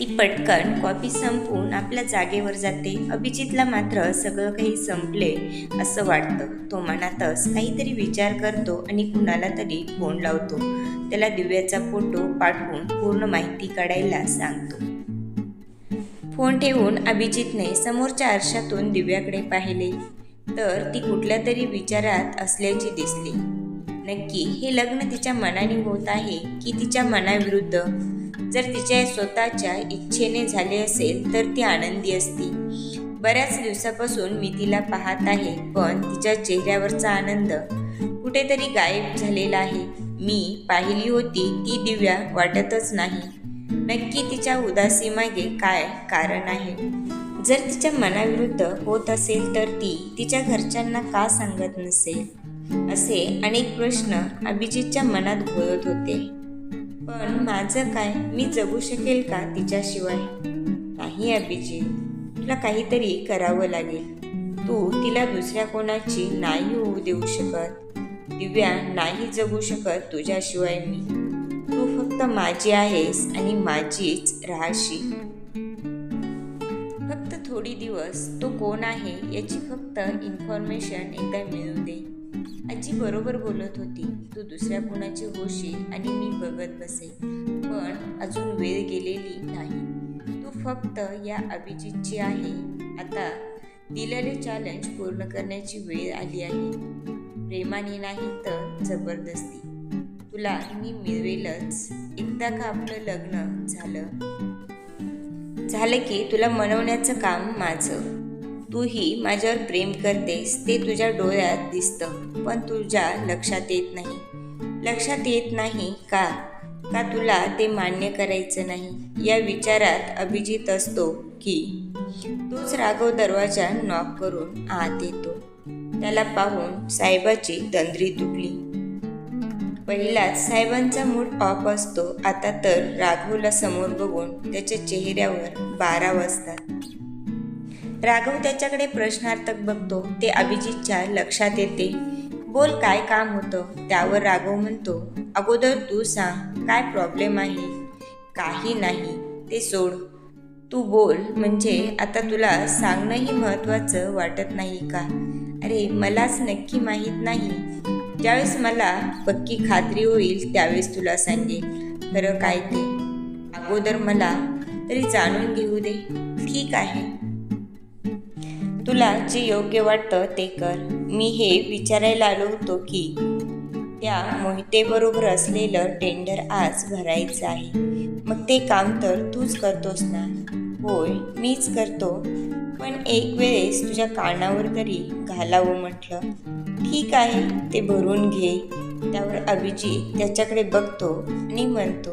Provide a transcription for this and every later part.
ती पटकन कॉफी संपवून आपल्या जागेवर जाते. अभिजितला मात्र सगळं काही संपले असं वाटतं. तो मनातच काहीतरी विचार करतो आणि कुणाला तरी फोन लावतो. त्याला दिव्याचा फोटो पाठवून पूर्ण माहिती काढायला सांगतो. फोन ठेवून अभिजितने समोरच्या आरशातून दिव्याकडे पाहिले. तर ती कुठल्या तरी विचारात असल्याची दिसली. नक्की हे लग्न तिच्या मनाने होत आहे की तिच्या मनाविरुद्ध? जर तिच्या स्वतःच्या इच्छेने झाले असेल तर ती आनंदी असती. बऱ्याच दिवसापासून मी तिला पाहत आहे पण तिच्या चेहऱ्यावरचा आनंद कुठेतरी गायब झालेला आहे. मी पाहिली होती ती दिव्या वाटतच नाही. नक्की तिच्या उदासीमागे काय कारण आहे? जर तिच्या मनाविरुद्ध होत असेल तर ती तिच्या घरच्यांना का सांगत नसेल? असे अनेक प्रश्न अभिजितच्या मनात घोळत होते. पण माझं काय? मी जगू शकेल का तिच्याशिवाय? नाही अभिजित. तुला काहीतरी करावं लागेल. तू तिला दुसऱ्या कोणाची नाही होऊ देऊ शकत. दिव्या नाही जगू शकत तुझ्याशिवाय मी. तू फक्त माझी आहेस आणि माझीच राहशील. फक्त थोडी दिवस. तो कोण आहे याची फक्त इन्फॉर्मेशन एकदा मिळू दे. आजी बरोबर बोलत होती तू दुसऱ्या कोणाची होशील आणि मी बघत बसे पण अजून वेळ गेलेली नाही. तू फक्त या अभिजितची आहे. आता दिलेले चॅलेंज पूर्ण करण्याची वेळ आली आहे. प्रेमाने नाही तर जबरदस्ती. तुला मी मिळवेलच. एकदा का आपलं लग्न झालं? झालं की तुला मनवण्याचं काम माझं. तूही माझ्यावर प्रेम करतेस ते तुझ्या डोळ्यात दिसतं पण तुझ्या लक्षात येत नाही. लक्षात येत नाही का? का तुला ते मान्य करायचं नाही? या विचारात अभिजित असतो की तोच राघव दरवाजा नॉक करून आत येतो. त्याला पाहून साहेबाची तंद्री तुटली. पहिलाच साहेबांचा मूड ऑफ असतो आता तर राघवला समोर बघून त्याच्या चेहऱ्यावर बारा वाजतात. राघव त्याच्याकडे प्रश्नार्थक बघतो. ते अभिजितच्या लक्षात येते. बोल काय काम होतं? त्यावर राघव म्हणतो अगोदर तू सांग काय प्रॉब्लेम आहे? काही नाही ते सोड. तू बोल म्हणजे आता तुला सांगणंही महत्त्वाचं वाटत नाही का? अरे मलाच नक्की माहीत नाही. ज्यावेळेस मला पक्की खात्री होईल त्यावेळेस तुला सांगेन. खरं काय ते? अगोदर मला तरी जाणून घेऊ दे. ठीक आहे. तुला जे योग्य वाटतं ते कर. मी हे विचारायला आलो होतो की त्या मोहितेबरोबर असलेलं टेंडर आज भरायचं आहे. मग ते काम तर तूच करतोस ना? होय मीच करतो. पण एक वेळेस तुझ्या कानावर तरी घालावं म्हटलं. ठीक आहे ते भरून घे. त्यावर अभिजित त्याच्याकडे बघतो आणि म्हणतो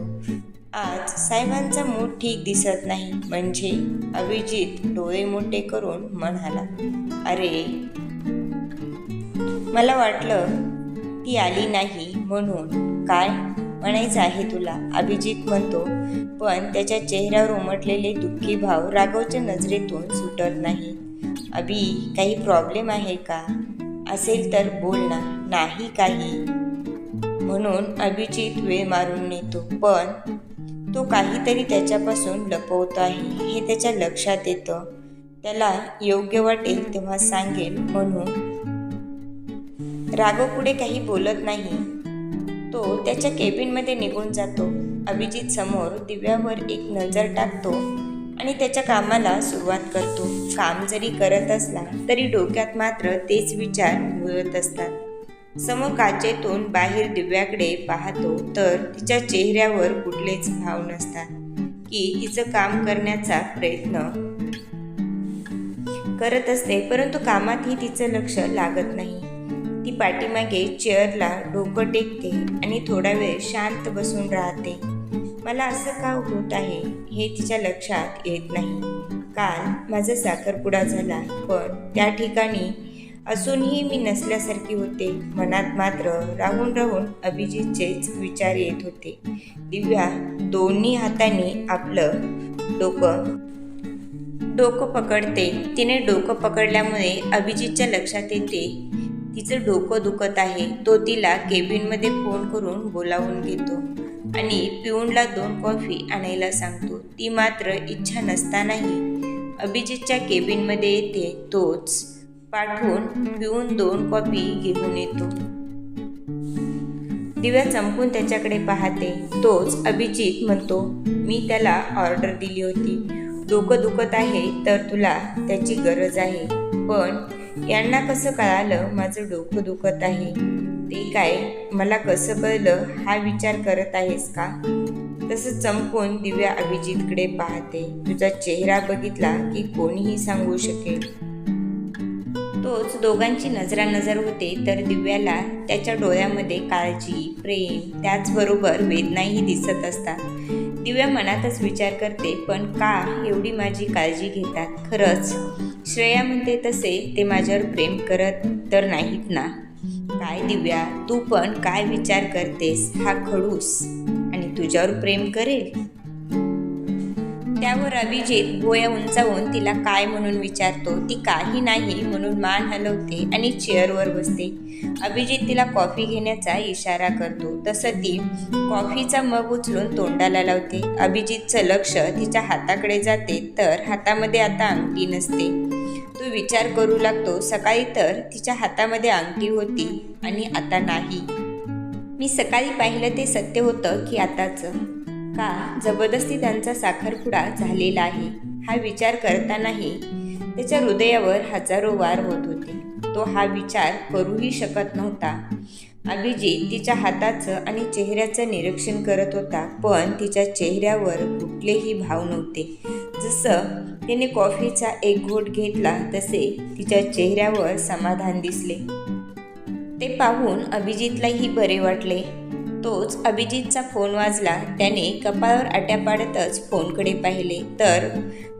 आज साहेबांचा मूड ठीक दिसत नाही. म्हणजे अभिजित डोळे मोठे करून म्हणाला अरे मला वाटलं ती आली नाही म्हणून. काय? म्हणायचं आहे तुला अभिजित म्हणतो. पण त्याच्या चेहऱ्यावर उमटलेले दुःखी भाव राघवच्या नजरेतून सुटत नाही. अभि काही प्रॉब्लेम आहे का? असेल तर बोल ना. नाही काही. म्हणून अभिजित वेळ मारून नेतो. पण तो काहीतरी त्याच्यापासून लपवतो आहे हे त्याच्या लक्षात येतं. त्याला योग्य वाटेल तेव्हा सांगेल म्हणून. राघव पुढे काही बोलत नाही. तो त्याच्या केबिनमध्ये निघून जातो. अभिजित समोर दिव्यावर एक नजर टाकतो आणि त्याच्या कामाला सुरुवात करतो. काम जरी करत असला तरी डोक्यात मात्र तेच विचार घोळत असतात. समोर काचेतून बाहेर दिव्याकडे पाहतो तर तिच्या चेहऱ्यावर कुठलेच भाव नसतात की तिचं काम करण्याचा प्रयत्न करत असते परंतु कामातही तिचं लक्ष लागत नाही. ती पाठीमागे चेअरला डोकं टेकते आणि थोडा वेळ शांत बसून राहते. मला असं का होत आहे? हे तिच्या लक्षात येत नाही. काल माझा साखरपुडा झाला पण त्या ठिकाणी असूनही मी नसल्यासारखी होते. मनात मात्र राहून राहून अभिजितचेच विचार येत होते. दिव्या दोन्ही हातांनी आपलं डोकं डोकं पकडते. तिने डोकं पकडल्यामुळे अभिजितच्या लक्षात येते तिचं डोकं दुखत आहे. तो तिला केबिनमध्ये फोन करून बोलावून घेतो आणि पिऊनला दोन कॉफी आणायला सांगतो. ती मात्र इच्छा नसतानाही अभिजितच्या केबिनमध्ये येते तोच पाठवून पिऊन दोन कॉपी घेऊन येतो. दिव्या चमकून त्याच्याकडे पाहते. तोच अभिजित म्हणतो मी त्याला ऑर्डर दिली होती. डोकं दुखत आहे तर तुला त्याची गरज आहे. पण यांना कसं कळालं माझं डोकं दुखत आहे? ते काय मला कसं कळलं हा विचार करत आहेस का? तसं चमकून दिव्या अभिजितकडे पाहते. तुझा चेहरा बघितला की कोणीही सांगू शकेल. तोच दोघांची नजरानजर होते तर दिव्याला त्याच्या डोळ्यामध्ये काळजी प्रेम त्याचबरोबर वेदनाही दिसत असतात. दिव्या मनातच विचार करते पण का एवढी माझी काळजी घेतात? खरंच. श्रेया म्हणते तसे ते माझ्यावर प्रेम करत तर नाहीत ना. काय दिव्या तू पण काय विचार करतेस? हा खडूस. आणि तुझ्यावर प्रेम करेल? त्यावर अभिजित भोया उंचावून तिला काय म्हणून विचारतो ती काही नाही म्हणून मान हलवते आणि चेअरवर बसते. अभिजित तिला कॉफी घेण्याचा इशारा करतो. तसं ती कॉफीचा मग उचलून तोंडाला लावते. अभिजितचं लक्ष तिच्या हाताकडे जाते तर हातामध्ये आता अंगठी नसते. तो विचार करू लागतो सकाळी तर तिच्या हातामध्ये अंगठी होती आणि आता नाही. मी सकाळी पाहिलं ते सत्य होतं की आताचं. का जबरदस्ती त्यांचा साखरपुडा झालेला आहे हा विचार करतानाही त्याच्या हृदयावर हजारो वार होत होते. तो हा विचार करूही शकत नव्हता. अभिजित तिच्या हाताचं आणि चेहऱ्याचं निरीक्षण करत होता पण तिच्या चेहऱ्यावर कुठलेही भाव नव्हते. जसं तिने कॉफीचा एक घोट घेतला तसे तिच्या चेहऱ्यावर समाधान दिसले. ते पाहून अभिजितलाही बरे वाटले. तोच अभिजितचा फोन वाजला. त्याने कपाळावर आट्या पाडतच फोनकडे पाहिले. तर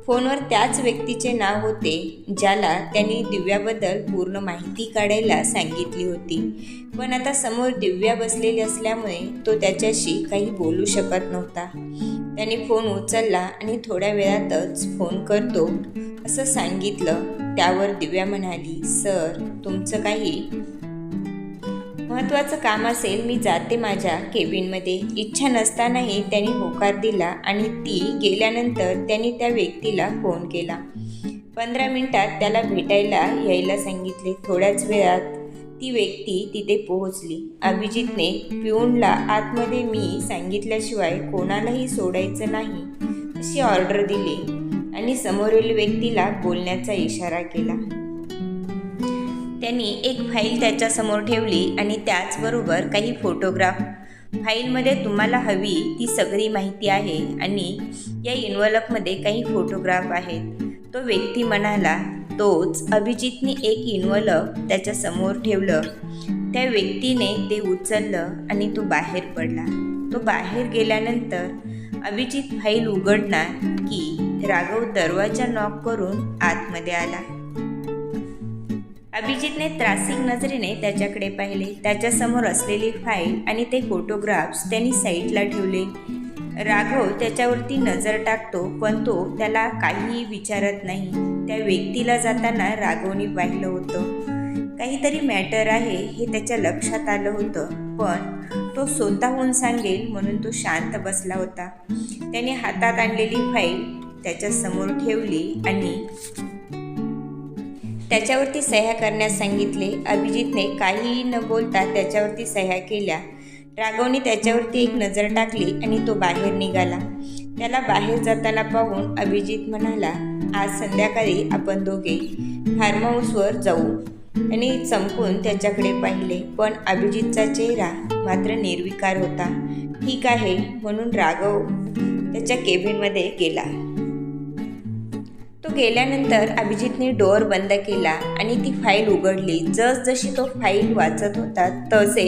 फोनवर त्याच व्यक्तीचे नाव होते ज्याला त्यांनी दिव्याबद्दल पूर्ण माहिती काढायला सांगितली होती. पण आता समोर दिव्या बसलेली असल्यामुळे तो त्याच्याशी काही बोलू शकत नव्हता. त्याने फोन उचलला आणि थोड्या वेळातच फोन करतो. असं सांगितलं. त्यावर दिव्या म्हणाली सर तुमचं काही महत्त्वाचं काम असेल मी जाते माझ्या केबिनमध्ये. इच्छा नसतानाही त्यांनी होकार दिला आणि ती गेल्यानंतर त्यांनी त्या व्यक्तीला फोन केला. पंधरा मिनिटात त्याला भेटायला यायला सांगितले. थोड्याच वेळात ती व्यक्ती तिथे पोहोचली. अभिजितने पिऊनला आतमध्ये मी सांगितल्याशिवाय कोणालाही सोडायचं नाही अशी ऑर्डर दिली आणि समोरील व्यक्तीला बोलण्याचा इशारा केला. त्यांनी एक फाईल त्याच्यासमोर ठेवली आणि त्याचबरोबर काही फोटोग्राफ. फाईलमध्ये तुम्हाला हवी ती सगळी माहिती आहे आणि या इन्व्हॉल्वमध्ये काही फोटोग्राफ आहेत. तो व्यक्ती म्हणाला तोच अभिजितने एक इन्व्हॉल्व त्याच्यासमोर ठेवलं. त्या व्यक्तीने ते उचललं आणि तो बाहेर पडला. तो बाहेर गेल्यानंतर अभिजित फाईल उघडणार की राघव दरवाजा नॉक करून आतमध्ये आला. अभिजितने त्रासिक नजरेने त्याच्याकडे पाहिले. त्याच्यासमोर असलेली फाईल आणि ते फोटोग्राफ्स त्यांनी साईटला ठेवले. राघव त्याच्यावरती नजर टाकतो पण तो त्याला काहीही विचारत नाही. त्या व्यक्तीला जाताना राघवने पाहिलं होतं. काहीतरी मॅटर आहे हे त्याच्या लक्षात आलं होतं पण तो स्वतःहून सांगेल म्हणून तो शांत बसला होता. त्याने हातात आणलेली फाईल त्याच्यासमोर ठेवली आणि त्याच्यावरती सह्या करण्यास सांगितले. अभिजितने काहीही न बोलता त्याच्यावरती सह्या केल्या. राघवने त्याच्यावरती एक नजर टाकली आणि तो बाहेर निघाला. त्याला बाहेर जाताना पाहून अभिजित म्हणाला आज संध्याकाळी आपण दोघे फार्म हाऊसवर जाऊ. आणि चमकून त्याच्याकडे पाहिले. पण अभिजितचा चेहरा मात्र निर्विकार होता. ठीक आहे म्हणून राघव त्याच्या केबिनमध्ये गेला. तो गेल्यानंतर अभिजितने डोअर बंद केला आणि ती फाईल उघडली. जसजशी तो फाईल वाचत होता तसे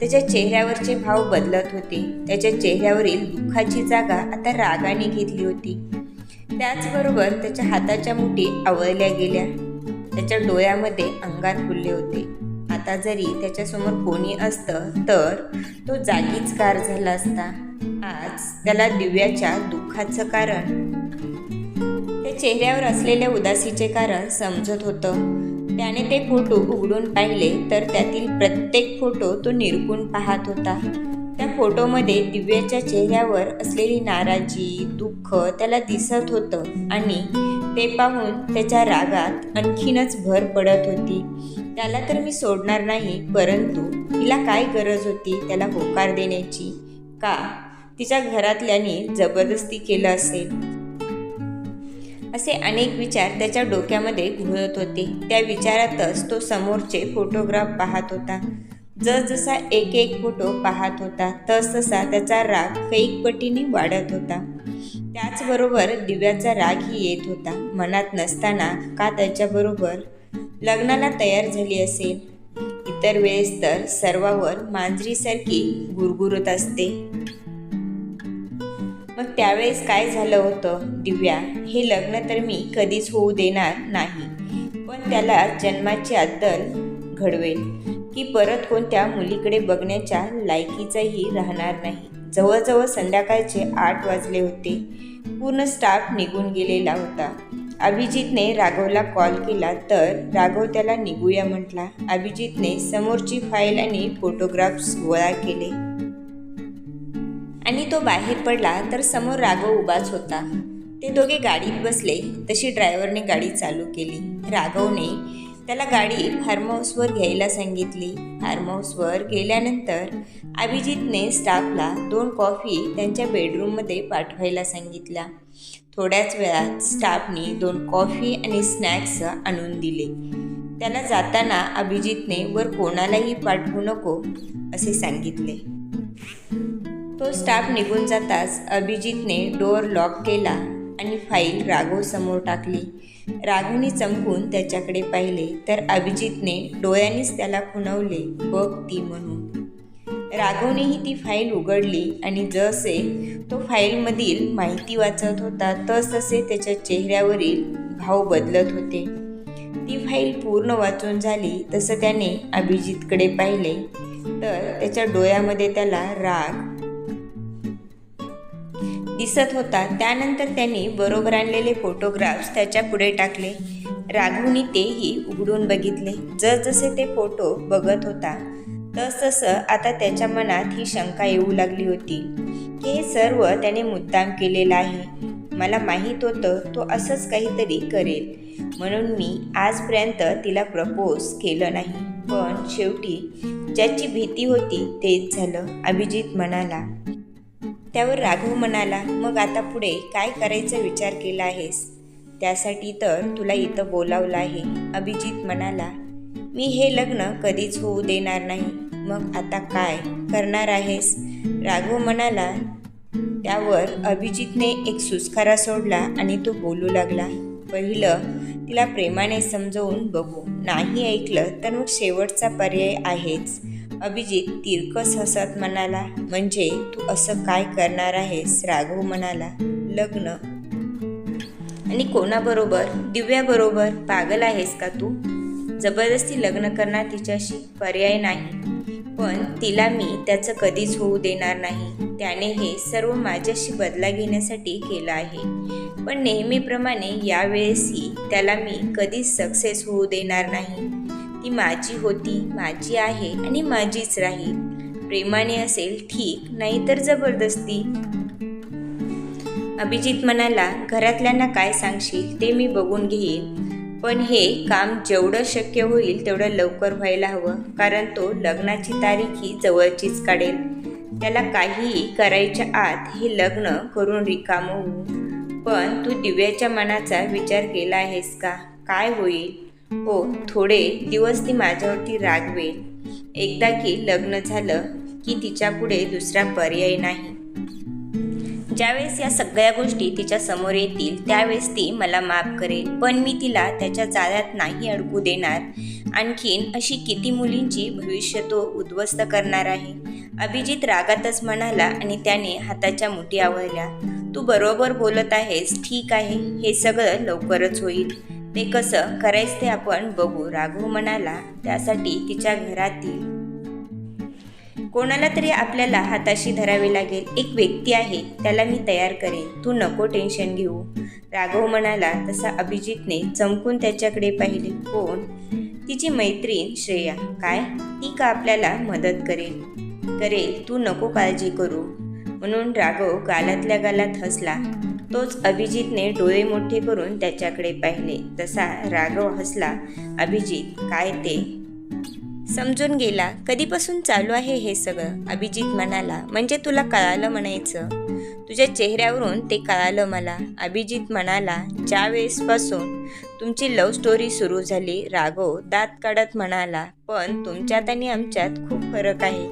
त्याच्या चेहऱ्यावरचे भाव बदलत होते. त्याच्या चेहऱ्यावरील दुःखाची जागा आता रागाने घेतली होती. त्याचबरोबर त्याच्या हाताच्या मुठी आवळल्या गेल्या. त्याच्या डोळ्यामध्ये अंगात फुलले होते. आता जरी त्याच्यासमोर कोणी असतं तर तो जागीच कार झाला असता. आज त्याला दिव्याच्या दुःखाचं कारण चेहऱ्यावर असलेल्या उदासीचे कारण समजत होतं. त्याने ते फोटो उघडून पाहिले तर त्यातील प्रत्येक फोटो तो निरकून पाहत होता. त्या फोटोमध्ये दिव्याच्या चेहऱ्यावर असलेली नाराजी दुःख त्याला दिसत होतं आणि ते पाहून त्याच्या रागात आणखीनच भर पडत होती. त्याला तर मी सोडणार नाही परंतु तिला काय गरज होती त्याला होकार देण्याची? का? तिच्या घरातल्याने जबरदस्ती केलं असेल. असे अनेक विचार त्याच्या डोक्यामध्ये घुळत होते. त्या विचारातच तो समोरचे फोटोग्राफ पाहत होता. जसजसा एक एक फोटो पाहत होता तसतसा त्याचा राग कैक पटीने वाढत होता. त्याचबरोबर दिव्याचा रागही येत होता. मनात नसताना का त्याच्याबरोबर लग्नाला तयार झाली असेल? इतर वेळेस तर सर्वावर मांजरीसारखी गुरगुरत असते. मग त्यावेळेस काय झालं होतं? दिव्या हे लग्न तर मी कधीच होऊ देणार नाही. पण त्याला जन्माची अद्दल घडवेल की परत कोणत्या मुलीकडे बघण्याच्या लायकीचाही राहणार नाही. जवळजवळ संध्याकाळचे आठ वाजले होते. पूर्ण स्टाफ निघून गेलेला होता. अभिजितने राघवला कॉल केला तर राघव त्याला निघूया म्हटला. अभिजितने समोरची फाईल आणि फोटोग्राफ्स गोळा केले. आणि तो बाहेर पडला तर समोर राघव उभाच होता. ते दोघे गाडीत बसले तशी ड्रायव्हरने गाडी चालू केली. राघवने त्याला गाडी फार्म हाऊसवर घ्यायला सांगितली. फार्म हाऊसवर गेल्यानंतर अभिजितने स्टाफला दोन कॉफी त्यांच्या बेडरूममध्ये पाठवायला सांगितल्या. थोड्याच वेळात स्टाफने दोन कॉफी आणि स्नॅक्स आणून दिले. त्याला जाताना अभिजितने वर कोणालाही पाठवू नको असे सांगितले. तो स्टाफ निघून जाताच अभिजितने डोअर लॉक केला आणि फाईल राघव समोर टाकली. राघवने चमकून त्याच्याकडे पाहिले तर अभिजितने डोळ्यानेच त्याला खुणवले बघ ती म्हणून. राघवनेही ती फाईल उघडली आणि जसे तो फाईलमधील माहिती वाचत होता तसतसे त्याच्या चेहऱ्यावरील भाव बदलत होते. ती फाईल पूर्ण वाचून झाली तसं त्याने अभिजितकडे पाहिले. तर त्याच्या डोळ्यामध्ये त्याला राग दिसत होता. त्यानंतर त्यांनी बरोबर आणलेले फोटोग्राफ्स त्याच्या पुढे टाकले. राघूनी तेही उघडून बघितले. जसजसे ते फोटो बघत होता तसतसं आता त्याच्या मनात ही शंका येऊ लागली होती. की हे सर्व त्याने मुद्दाम केलेलं आहे. मला माहीत होतं तो असंच काहीतरी करेल. म्हणून मी आजपर्यंत तिला प्रपोज केलं नाही. पण शेवटी ज्याची भीती होती तेच झालं अभिजित म्हणाला. त्यावर राघव म्हणाला मग आता पुढे काय करायचा विचार केला आहेस त्यासाठी तर तुला इथं बोलावलं आहे. अभिजित म्हणाला मी हे लग्न कधीच होऊ देणार नाही. मग आता काय करणार आहेस राघव म्हणाला त्यावर अभिजितने एक सुस्कारा सोडला आणि तो बोलू लागला पहिलं तिला प्रेमाने समजवून बघू. नाही ऐकलं तर मग शेवटचा पर्याय आहेच. अभिजित तिरकस हसत म्हणाला म्हणजे तू असं काय करणार आहेस? राघव म्हणाला लग्न. आणि कोणाबरोबर? दिव्याबरोबर? पागल आहेस का तू? जबरदस्ती लग्न करणार तिच्याशी? पर्याय नाही. पण तिला मी त्याचं कधीच होऊ देणार नाही. त्याने हे सर्व माझ्याशी बदला घेण्यासाठी केलं आहे. पण नेहमीप्रमाणे यावेळेसही त्याला मी कधीच सक्सेस होऊ देणार नाही. ती माझी होती माझी आहे आणि माझीच राहील. प्रेमाने असेल ठीक नाही तर जबरदस्ती. अभिजित म्हणाला घरातल्यांना काय सांगशील? ते मी बघून घेईन. पण हे काम जेवढं शक्य होईल तेवढं लवकर व्हायला हवं कारण तो लग्नाची तारीख ही जवळचीच काढेल. त्याला काहीही करायच्या आत हे लग्न करून रिकाम होऊ. पण तू दिव्याच्या मनाचा विचार केला आहेस का? काय होईल? हो थोडे दिवस ती माझ्यावरती रागवेल. एकदा की लग्न झालं की तिच्या पुढे दुसरा पर्याय नाही. ज्यावेळेस या सगळ्या गोष्टी तिच्या समोर येतील त्यावेळेस ती मला माफ करेल. पण मी तिला त्याच्या जाळ्यात नाही अडकू देणार. आणखीन अशी किती मुलींची भविष्य तो उद्ध्वस्त करणार आहे? अभिजित रागातच म्हणाला आणि त्याने हाताच्या मुठी आवळल्या तू बरोबर बोलत आहेस ठीक आहे. हे सगळं लवकरच होईल. ते कसं करायचं ते आपण बघू. राघव म्हणाला त्यासाठी तिच्या घरातील कोणाला तरी आपल्याला हाताशी धरावे लागेल. एक व्यक्ती आहे त्याला मी तयार करेन. तू नको टेन्शन घेऊ. राघव म्हणाला तसा अभिजितने चमकून त्याच्याकडे पाहिले. कोण? तिची मैत्रीण श्रेया. काय? ती का आपल्याला मदत करेल? करेल. तू नको काळजी करू. म्हणून राघव गालातल्या गालात हसला. तोच अभिजितने डोळे मोठे करून त्याच्याकडे पाहिले. तसा राघव हसला. अभिजित काय ते? समजून गेला. कधीपासून चालू आहे हे सगळं? अभिजित म्हणाला. म्हणजे तुला कळालं म्हणायचं? तुझ्या चेहऱ्यावरून ते कळालं मला. अभिजित म्हणाला. ज्या वेळेसपासून तुमची लव्ह स्टोरी सुरू झाली. राघव दात काढत म्हणाला पण तुमच्यात आणि आमच्यात खूप फरक आहे.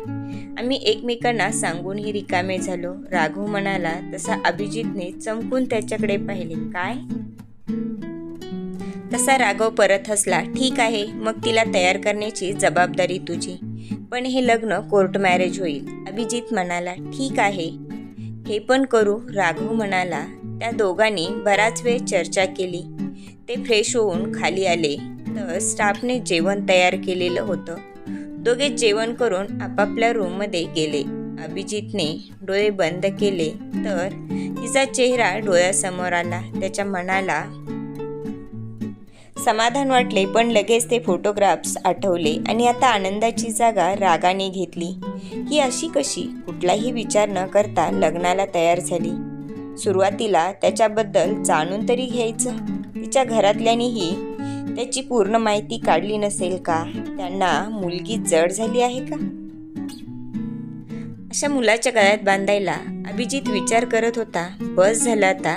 आम्ही एकमेकांना सांगूनही रिकामे झालो. राघव म्हणाला तसा अभिजितने चमकून त्याच्याकडे पाहिले. काय? तसा राघव परत हसला ठीक आहे मग तिला तयार करण्याची जबाबदारी तुझी. पण हे लग्न कोर्ट मॅरेज होईल. अभिजित म्हणाला ठीक आहे हे पण करू. राघव म्हणाला त्या दोघांनी बराच वेळ चर्चा केली. ते फ्रेश होऊन खाली आले. तर स्टाफने जेवण तयार केलेलं होतं. दोघे जेवण करून आपापल्या रूममध्ये गेले. अभिजितने डोळे बंद केले. तर तिचा चेहरा डोळ्यासमोर आला. त्याच्या मनाला समाधान वाटले पण लगेच ते फोटोग्राफ्स आठवले आणि आता आनंदाची जागा रागाने घेतली. ही अशी कशी? कुठलाही विचार न करता लग्नाला तयार झाली. सुरुवातीला त्याच्याबद्दल जाणून तरी घ्यायचं. तिच्या घरातल्यांनीही त्याची पूर्ण माहिती काढली नसेल का? त्यांना मुलगी जड झाली आहे का? अशा मुलाच्या गळ्यात बांधायला अभिजित विचार करत होता. बस झाला आता.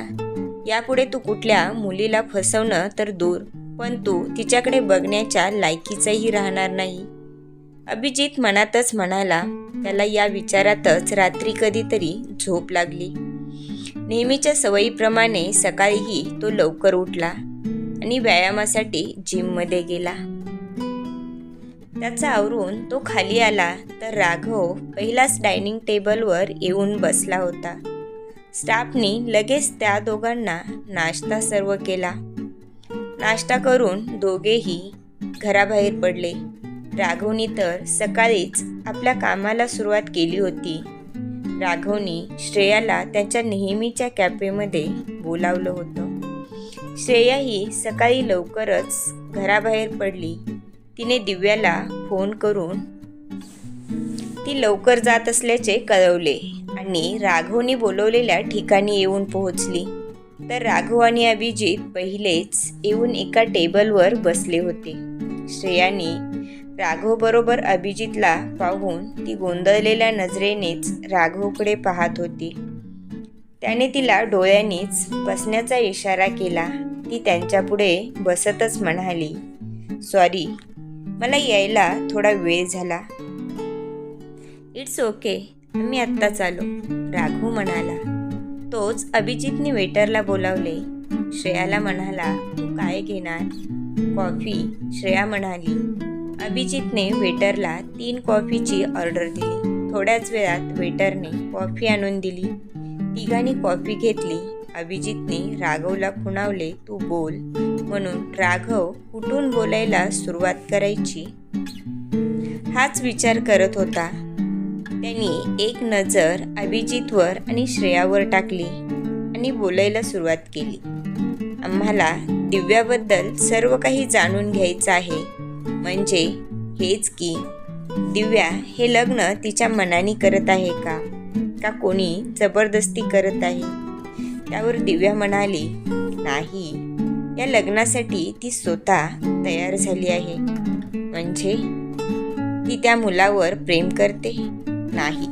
यापुढे तू कुठल्या मुलीला फसवणं तर दूर पण तू तिच्याकडे बघण्याच्या लायकीचाही राहणार नाही. अभिजित मनातच म्हणाला त्याला या विचारातच रात्री कधीतरी झोप लागली. नेहमीच्या सवयीप्रमाणे सकाळीही तो लवकर उठला आणि व्यायामासाठी जिममध्ये गेला. त्याचा आवरून तो खाली आला तर राघव पहिलाच डायनिंग टेबलवर येऊन बसला होता. स्टाफनी लगेच त्या दोघांना नाश्ता सर्व केला. नाश्ता करून दोघेही घराबाहेर पडले. राघवनी तर सकाळीच आपल्या कामाला सुरुवात केली होती. राघवनी श्रेयाला त्याच्या नेहमीच्या कॅफेमध्ये बोलावलं होतं. श्रेया ही सकाळी लवकरच घराबाहेर पडली. तिने दिव्याला फोन करून ती लवकर जात असल्याचे कळवले आणि राघवनी बोलवलेल्या ठिकाणी येऊन पोहोचली. तर राघव आणि अभिजित पहिलेच येऊन एका टेबलवर बसले होते. श्रेयाने राघवबरोबर अभिजितला पाहून ती गोंधळलेल्या नजरेनेच राघवकडे पाहत होती. त्याने तिला डोळ्यांनीच बसण्याचा इशारा केला. ती त्यांच्यापुढे बसतच म्हणाली सॉरी मला यायला थोडा वेळ झाला. इट्स ओके मी आत्ताच आलो राघव म्हणाला. तोच अभिजितने वेटरला बोलावले. श्रेयाला म्हणाला तू काय घेणार? कॉफी श्रेया म्हणाली. अभिजितने वेटरला तीन कॉफीची ऑर्डर दिली. थोड्याच वेळात वेटरने कॉफी आणून दिली. तिघांनी कॉफी घेतली. अभिजितने राघवला खुणावले तू बोल म्हणून राघव कुठून बोलायला सुरुवात करायची? हाच विचार करत होता. त्यांनी एक नजर अभिजितवर आणि श्रेयावर टाकली आणि बोलायला सुरुवात केली. आम्हाला दिव्याबद्दल सर्व काही जाणून घ्यायचं आहे. म्हणजे हेच की दिव्या हे लग्न तिच्या मनाने करत आहे का? का कोणी जबरदस्ती करत आहे? त्यावर दिव्या म्हणाली नाही. या लग्नासाठी ती स्वतः तयार झाली आहे. म्हणजे ती त्या मुलावर प्रेम करते? नाही.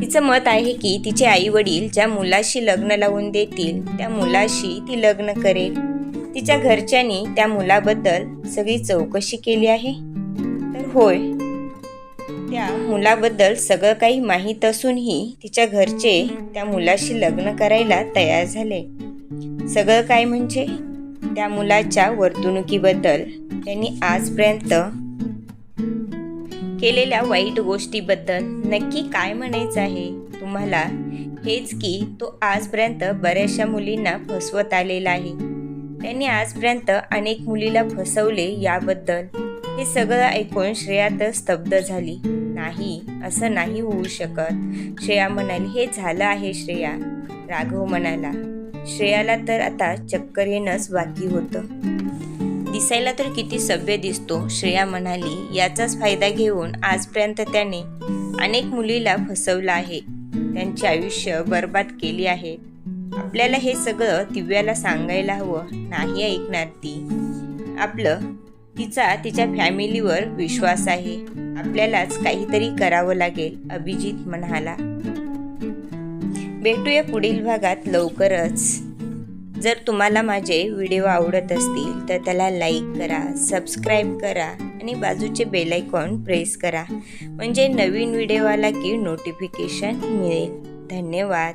तिचं मत आहे की तिचे आई वडील ज्या मुलाशी लग्न लावून देतील त्या मुलाशी ती लग्न करेल. तिच्या घरच्यांनी त्या मुलाबद्दल सगळी चौकशी केली आहे? तर होय. त्या मुलाबद्दल सगळं काही माहीत असूनही तिच्या घरचे त्या मुलाशी लग्न करायला तयार झाले. सगळं काय म्हणजे? त्या मुलाच्या वर्तणुकीबद्दल त्यांनी आजपर्यंत केलेल्या वाईट गोष्टीबद्दल नक्की काय म्हणायचं आहे? तुम्हाला हेच की तो आजपर्यंत बऱ्याचशा मुलींना फसवत आलेला आहे. त्यांनी आजपर्यंत अनेक मुलीला फसवले याबद्दल. हे सगळं ऐकून श्रेया तर स्तब्ध झाली. नाही असं नाही होऊ शकत. श्रेया म्हणाली हे झालं आहे श्रेया राघव म्हणाला. श्रेयाला तर आता चक्कर येणंच बाकी होतं. दिसायला तर किती सभ्य दिसतो श्रेया म्हणाली. याचाच फायदा घेऊन आजपर्यंत त्याने अनेक मुलीला फसवलं आहे. त्यांचे आयुष्य बर्बाद केली आहे. आपल्याला हे सगळं दिव्याला सांगायला हवं. नाही ऐकणार ती. आपलं तिचा तिच्या फॅमिलीवर विश्वास आहे. आपल्यालाच काहीतरी करावं लागेल अभिजित म्हणाला. भेटूया पुढील भागात लवकरच. जर तुम्हाला माझे व्हिडिओ आवडत असतील तर त्याला लाईक करा सबस्क्राईब करा आणि बाजूचे बेलायकॉन प्रेस करा. म्हणजे नवीन व्हिडिओ आला की नोटिफिकेशन मिळेल. धन्यवाद.